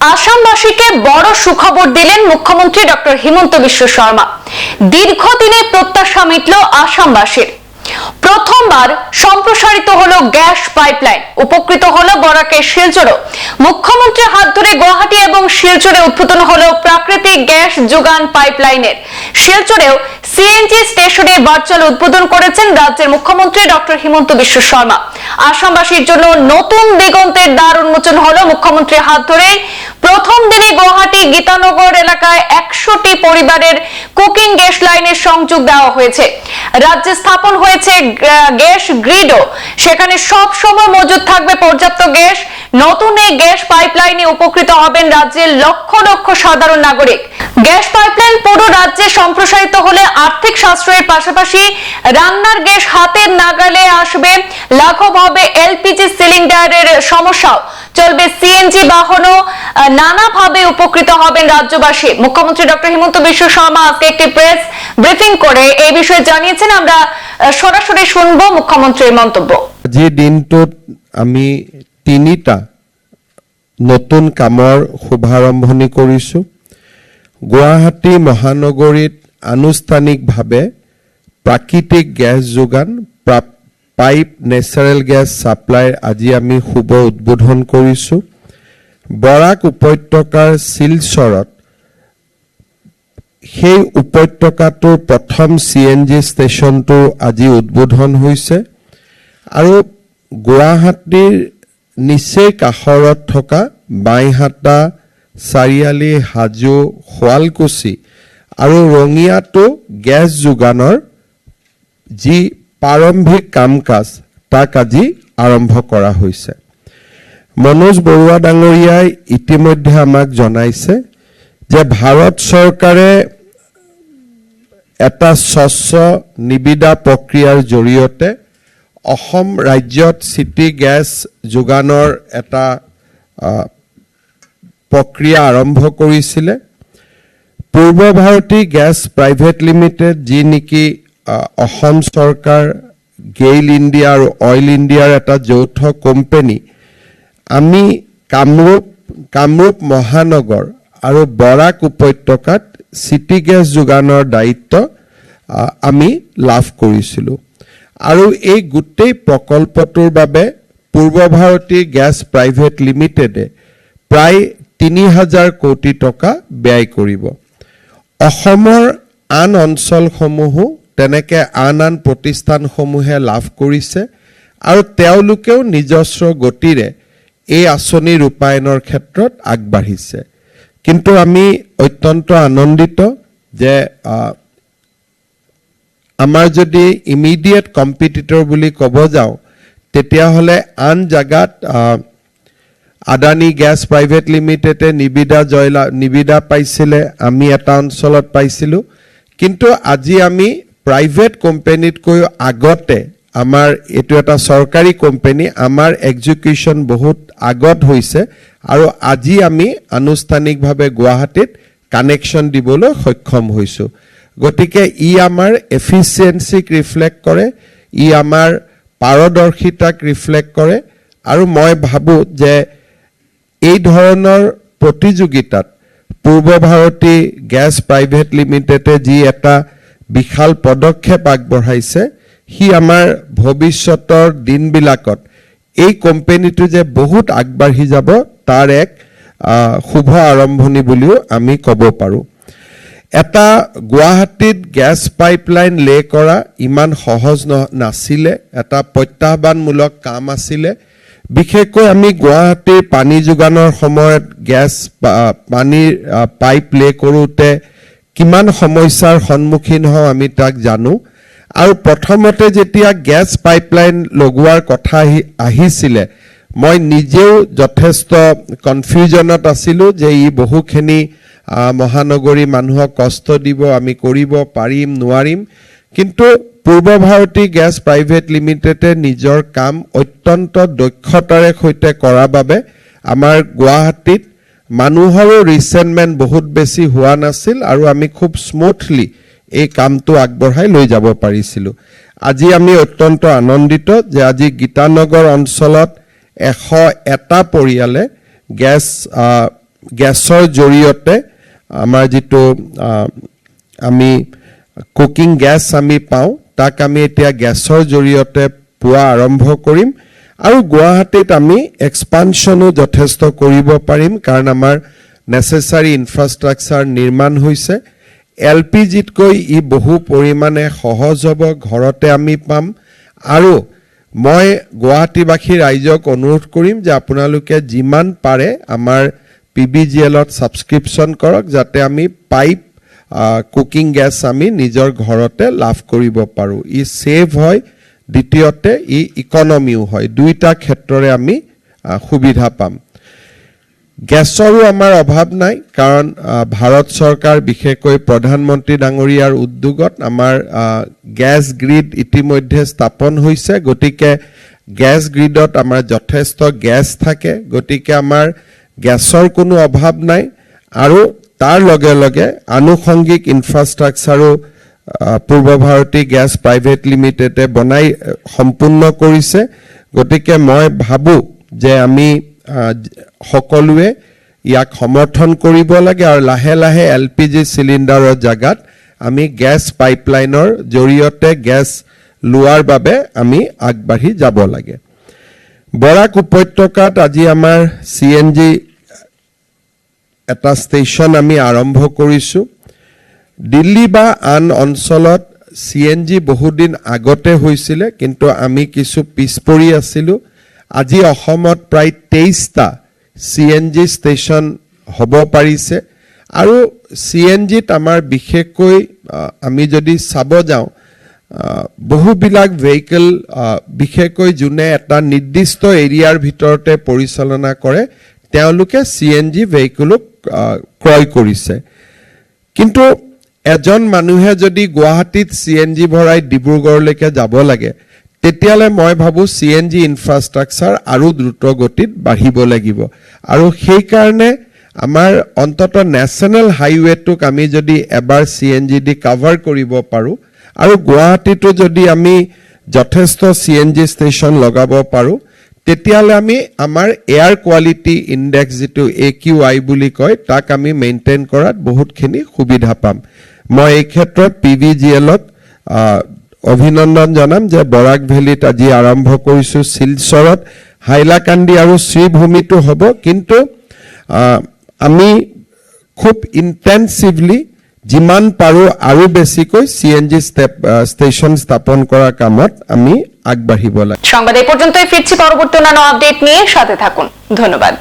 আসামবাসীকে বড় সুখবর দিলেন মুখ্যমন্ত্রী ডক্টর হিমন্ত বিশ্ব শর্মা। দীর্ঘদিনের প্রত্যাশা মিটল আসামবাসীর। প্রথমবার সম্প্রসারিত হলো গ্যাস পাইপলাইন, উপকৃত হলো বরাকের শিলচরও। মুখ্যমন্ত্রীর হাত ধরে গুয়াহাটি এবং শিলচরে উদ্বোধন হলো প্রাকৃতিক গ্যাস যোগান পাইপলাইনের। শিলচরেও সিএনজি স্টেশনে ভার্চুয়াল উদ্বোধন করেছেন রাজ্যের মুখ্যমন্ত্রী ডক্টর হিমন্ত বিশ্ব শর্মা। আসামবাসীর জন্য নতুন দিগন্তের দ্বার উন্মোচন হলো মুখ্যমন্ত্রীর হাত ধরে প্রথম দিনে গুয়াহাটি গীতানগর এলাকায় একশোটি পরিবারের কুকিং গ্যাস লাইনের সংযোগ দেওয়া হয়েছে। রাজ্যে স্থাপন হয়েছে গ্যাস গ্রিডও। সেখানে সব সময় মজুদ থাকবে পর্যাপ্ত গ্যাস। নতুন এই গ্যাস পাইপলাইনে উপকৃত হবেন রাজ্যের লক্ষ লক্ষ সাধারণ নাগরিক। গ্যাস পাইপলাইন পুরো রাজ্যে সম্প্রসারিত হলে আর্থিক সাশ্রয়ের পাশাপাশি রান্নার গ্যাস হাতের নাগালে আসবে। লাঘব হবে এলপিজি সিলিন্ডারের সমস্যাও। চলবে সিএনজি বাহনও নানাভাবে উপকৃত হবেন রাজ্যবাসী। মুখ্যমন্ত্রী ডক্টর হিমন্ত বিশ্ব শর্মা আজকে একটি প্রেস ব্রিফিং করে এই বিষয়ে জানিয়েছেন। আমরা সরাসরি শুনব মুখ্যমন্ত্রীর মন্তব্য। আজিৰ দিনটোত আমি তিনিটা নতুন কামৰ শুভাৰম্ভণি কৰিছোঁ। গুৱাহাটী মহানগৰীত আনুষ্ঠানিকভাৱে প্ৰাকৃতিক গেছ যোগান পাইপ, নেচাৰেল গেছ ছাপ্লাইৰ আজি আমি শুভ উদ্বোধন কৰিছোঁ। বৰাক উপত্যকাৰ শিলচৰত সেই উপত্যকাটোৰ প্ৰথম চি এন জি ষ্টেচনটো আজি উদ্বোধন হৈছে আৰু গুৱাহাটীৰ নিচেই কাষৰত থকা বাইহাটা চাৰিআলি হাজো শুৱালকুছি আৰু ৰঙিয়াতো গেছ যোগানৰ যি প্ৰাৰম্ভিক কাম কাজ তাক আজি আৰম্ভ কৰা হৈছে। মনোজ বৰুৱা ডাঙৰীয়াই ইতিমধ্যে আমাক জনাইছে যে ভাৰত চৰকাৰে এটা স্বচ্ছ নিবিদা প্ৰক্ৰিয়াৰ জৰিয়তে অসম ৰাজ্যত চিটি গেছ যোগানৰ এটা প্ৰক্ৰিয়া আৰম্ভ কৰিছিলে। পূৰ্ব ভাৰতী গেছ প্ৰাইভেট লিমিটেড যি নেকি অসম চৰকাৰ গেইল ইণ্ডিয়া আৰু অইল ইণ্ডিয়াৰ এটা যৌথ কোম্পানী আমি কামৰূপ কামৰূপ মহানগৰ আৰু বৰাক উপত্যকাত চিটি গেছ যোগানৰ দায়িত্ব আমি লাভ কৰিছিলোঁ। আৰু এই গোটেই প্ৰকল্পটোৰ বাবে পূৰ্ব ভাৰতী গেছ প্ৰাইভেট লিমিটেডে প্ৰায় তিনি হাজাৰ কোটি টকা ব্যয় কৰিব। অসমৰ আন অঞ্চলসমূহো তেনেকে আন আন প্ৰতিষ্ঠানসমূহে লাভ কৰিছে আৰু তেওঁলোকেও নিজস্ব গতিৰে এই আঁচনি ৰূপায়ণৰ ক্ষেত্ৰত আগবাঢ়িছে। কিন্তু আমি অত্যন্ত আনন্দিত যে আমাৰ যদি ইমিডিয়েট কম্পিটিটৰ বুলি ক'ব যাওঁ, তেতিয়াহ'লে আন জেগাত আদানী গেছ প্ৰাইভেট লিমিটেডে নিবিদা জয়লা, নিবিদা পাইছিলে, আমি এটা অঞ্চলত পাইছিলোঁ। কিন্তু আজি আমি প্ৰাইভেট কোম্পেনীতকৈ আগতে আমাৰ এইটো এটা চৰকাৰী কোম্পেনী আমাৰ এক্সিকিউশ্যন বহুত আগত হৈছে আৰু আজি আমি আনুষ্ঠানিকভাৱে গুৱাহাটীত কানেকশ্যন দিবলৈ সক্ষম হৈছোঁ। গতিকে ই আমাৰ এফিচিয়েঞ্চিক ৰিফ্লেক্ট কৰে, ই আমাৰ পাৰদৰ্শিতাক ৰিফ্লেক্ট কৰে আৰু মই ভাবোঁ যে এই ধৰণৰ প্ৰতিযোগিতাত পূৰ্ব ভাৰতী গেছ প্ৰাইভেট লিমিটেডে যি এটা বিশাল পদক্ষেপ আগবঢ়াইছে সি আমাৰ ভৱিষ্যতৰ দিনবিলাকত এই কোম্পেনীটো যে বহুত আগবাঢ়ি যাব তাৰ এক শুভ আৰম্ভণি বুলিও আমি ক'ব পাৰোঁ। এটা গুৱাহাটীত গেছ পাইপলাইন লে কৰা ইমান সহজ ন- নাছিলে এটা প্ৰত্যাহ্বানমূলক কাম আছিলে। বিশেষকৈ আমি গুৱাহাটীৰ পানী যোগানৰ সময়ত গেছ পানীৰ পাইপ লে কৰোঁতে কিমান সমস্যাৰ সন্মুখীন হওঁ আমি তাক জানো। আৰু প্ৰথমতে যেতিয়া গেছ পাইপলাইন লগোৱাৰ কথা আহি আহিছিলে মই নিজেও যথেষ্ট কনফিউজনত আছিলোঁ যে ই বহুখিনি মহানগৰী মানুহক কষ্ট দিব আমি কৰিব পাৰিম নোৱাৰিম। কিন্তু পূৰ্ব ভাৰতী গেছ প্ৰাইভেট লিমিটেডে নিজৰ কাম অত্যন্ত দক্ষতাৰে সৈতে কৰাৰ বাবে আমাৰ গুৱাহাটীত মানুহৰো ৰিচেণ্টমেণ্ট বহুত বেছি হোৱা নাছিল আৰু আমি খুব স্মুথলি এই কামটো আগবঢ়াই লৈ যাব পাৰিছিলোঁ। আজি আমি অত্যন্ত আনন্দিত যে আজি গীতানগৰ অঞ্চলত এশ এটা পৰিয়ালে গেছ গেছৰ জৰিয়তে আমাৰ যিটো আমি কুকিং গেছ আমি পাওঁ, তাক আমি এতিয়া গেছৰ জৰিয়তে পোৱা আৰম্ভ কৰিম আৰু গুৱাহাটীত আমি এক্সপানশ্যনো যথেষ্ট কৰিব পাৰিম কাৰণ আমাৰ নেচেচাৰী ইনফ্ৰাষ্ট্ৰাকচাৰ নিৰ্মাণ হৈছে। এল পি জিতকৈ ই বহু পৰিমাণে সহজ হ'ব ঘৰতে আমি পাম। আৰু মই গুৱাহাটীবাসী ৰাইজক অনুৰোধ কৰিম যে আপোনালোকে যিমান পাৰে আমাৰ পি বি জি এলত ছাবস্ক্ৰিপশ্যন কৰক যাতে আমি পাইপ কুকিং গেছ আমি নিজৰ ঘৰতে লাভ কৰিব পাৰোঁ। ই ছেভ হয় দ্বিতীয়তে ই ইকনমিও হয়। দুইটা ক্ষেত্ৰৰে আমি সুবিধা পাম। গেছৰো আমাৰ অভাৱ নাই কাৰণ ভাৰত চৰকাৰ বিশেষকৈ প্ৰধানমন্ত্ৰী ডাঙৰীয়াৰ উদ্যোগত আমাৰ গেছ গ্ৰীড ইতিমধ্যে স্থাপন হৈছে গতিকে গেছ গ্ৰীডত আমাৰ যথেষ্ট গেছ থাকে গতিকে আমাৰ গেছৰ কোনো অভাৱ নাই আৰু তাৰ লগে লগে আনুষংগিক ইনফ্ৰাষ্ট্ৰাকচাৰো পূৰ্ব ভাৰতী গেছ প্ৰাইভেট লিমিটেডে বনাই সম্পূৰ্ণ কৰিছে গতিকে মই ভাবোঁ যে আমি সকলোৱে ইয়াক সমৰ্থন কৰিব লাগে আৰু লাহে লাহে এল পি জি চিলিণ্ডাৰৰ জেগাত আমি গেছ পাইপলাইনৰ জৰিয়তে গেছ লোৱাৰ বাবে আমি আগবাঢ়ি যাব লাগে। বৰাক উপত্যকাত আজি আমাৰ চি এন জি এটা ষ্টেচন আমি আৰম্ভ কৰিছোঁ। দিল্লী বা আন অঞ্চলত চি এন জি বহুদিন আগতে হৈছিলে কিন্তু আমি কিছু পিছ পৰি আছিলোঁ। আজি অসমত প্ৰায় তেইছটা চি এন জি ষ্টেচন হ'ব পাৰিছে। আৰু চি এন জিত আমাৰ বিশেষকৈ আমি যদি চাব যাওঁ বহুবিলাক ভেহিকেল বিশেষকৈ যোনে এটা নিৰ্দিষ্ট এৰিয়াৰ ভিতৰতে পৰিচালনা কৰে, তেওঁলোকে চি এন জি ভেহিকেলো ক্ৰয় কৰিছে। কিন্তু এজন মানুহে যদি গুৱাহাটীত চি এন জি ভৰাই ডিব্ৰুগড়লৈকে যাব লাগে তেতিয়াহ'লে মই ভাবোঁ চি এন জি ইনফ্ৰাষ্ট্ৰাকচাৰ আৰু দ্ৰুত গতিত বাঢ়িব লাগিব। আৰু সেইকাৰণে আমাৰ অন্তত নেশ্যনেল হাইৱেটোক আমি যদি এবাৰ চি এন জি দি কাভাৰ কৰিব পাৰোঁ আৰু গুৱাহাটীতো যদি আমি যথেষ্ট চি এন জি ষ্টেচন লগাব পাৰোঁ তেতিয়াহ'লে আমি আমাৰ এয়াৰ কোৱালিটি ইণ্ডেক্স যিটো এ কিউ আই বুলি কয় তাক আমি মেইনটেইন কৰাত বহুতখিনি সুবিধা পাম। মই এই ক্ষেত্ৰত পি ভি জি এলক অভিনন্দন জনাম যে বৰাক ভেলীত আজি আৰম্ভ কৰিছোঁ শিলচৰত। হাইলাকান্দি আৰু শ্ৰীভূমিতো হ'ব, কিন্তু আমি খুব ইণ্টেনচিভলি যিমান পাৰোঁ আৰু বেছিকৈ চি এন জি ষ্টেচন স্থাপন কৰাৰ কামত আমি আগবাঢ়িব লাগে। সংবাদ এই পর্যন্তই ফিরছি পরবর্তী অন্যান্য আপডেট নিয়ে, সাথে থাকুন। ধন্যবাদ।